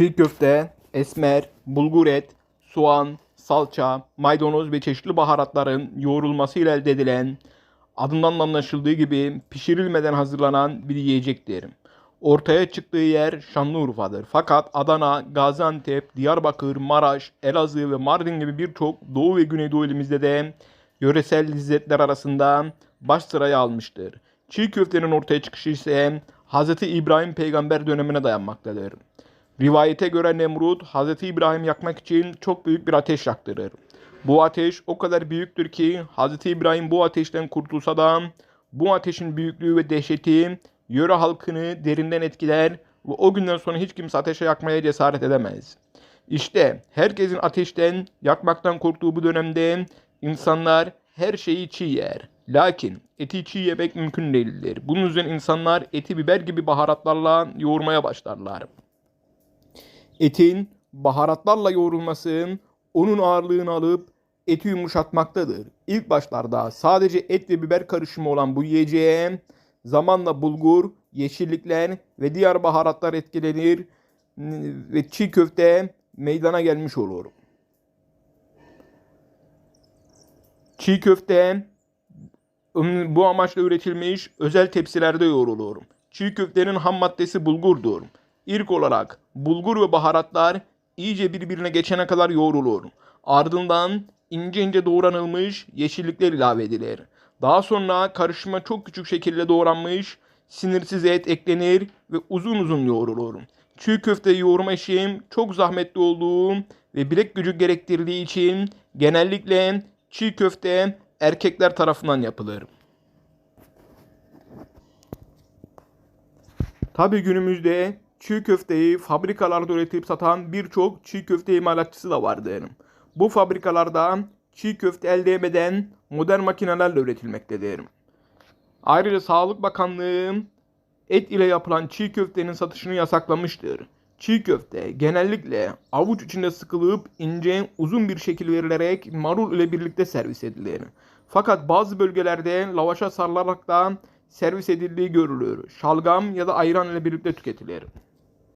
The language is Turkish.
Çiğ köfte, esmer, bulgur et, soğan, salça, maydanoz ve çeşitli baharatların yoğrulmasıyla elde edilen, adından da anlaşıldığı gibi pişirilmeden hazırlanan bir yiyecektir. Ortaya çıktığı yer Şanlıurfa'dır. Fakat Adana, Gaziantep, Diyarbakır, Maraş, Elazığ ve Mardin gibi birçok Doğu ve Güneydoğu ilimizde de yöresel lezzetler arasında baş sıraya almıştır. Çiğ köftenin ortaya çıkışı ise Hz. İbrahim peygamber dönemine dayanmaktadır. Rivayete göre Nemrut Hz. İbrahim yakmak için çok büyük bir ateş yaktırır. Bu ateş o kadar büyüktür ki Hz. İbrahim bu ateşten kurtulsa da bu ateşin büyüklüğü ve dehşeti yöre halkını derinden etkiler ve o günden sonra hiç kimse ateşe yakmaya cesaret edemez. İşte herkesin ateşten yakmaktan korktuğu bu dönemde insanlar her şeyi çiğ yer. Lakin eti çiğ yemek mümkün değildir. Bunun üzerine insanlar eti biber gibi baharatlarla yoğurmaya başlarlar. Etin baharatlarla yoğrulması onun ağırlığını alıp eti yumuşatmaktadır. İlk başlarda sadece et ve biber karışımı olan bu yiyeceğe zamanla bulgur, yeşillikler ve diğer baharatlar etkilenir ve çiğ köfte meydana gelmiş olur. Çiğ köfte bu amaçla üretilmiş özel tepsilerde yoğrulur. Çiğ köftenin ham maddesi bulgurdur. İlk olarak bulgur ve baharatlar iyice birbirine geçene kadar yoğrulur. Ardından ince ince doğranılmış yeşillikler ilave edilir. Daha sonra karışıma çok küçük şekilde doğranmış sinirsiz et eklenir ve uzun uzun yoğrulur. Çiğ köfte yoğurma işi çok zahmetli olduğu ve bilek gücü gerektirdiği için genellikle çiğ köfte erkekler tarafından yapılır. Tabi günümüzde çiğ köfteyi fabrikalarda üretip satan birçok çiğ köfte imalatçısı da vardır. Bu fabrikalarda çiğ köfte elde etmeden modern makinelerle üretilmektedir. Ayrıca Sağlık Bakanlığı et ile yapılan çiğ köftenin satışını yasaklamıştır. Çiğ köfte genellikle avuç içinde sıkılıp ince uzun bir şekil verilerek marul ile birlikte servis edilir. Fakat bazı bölgelerde lavaşa sarılarak da servis edildiği görülür. Şalgam ya da ayran ile birlikte tüketilir.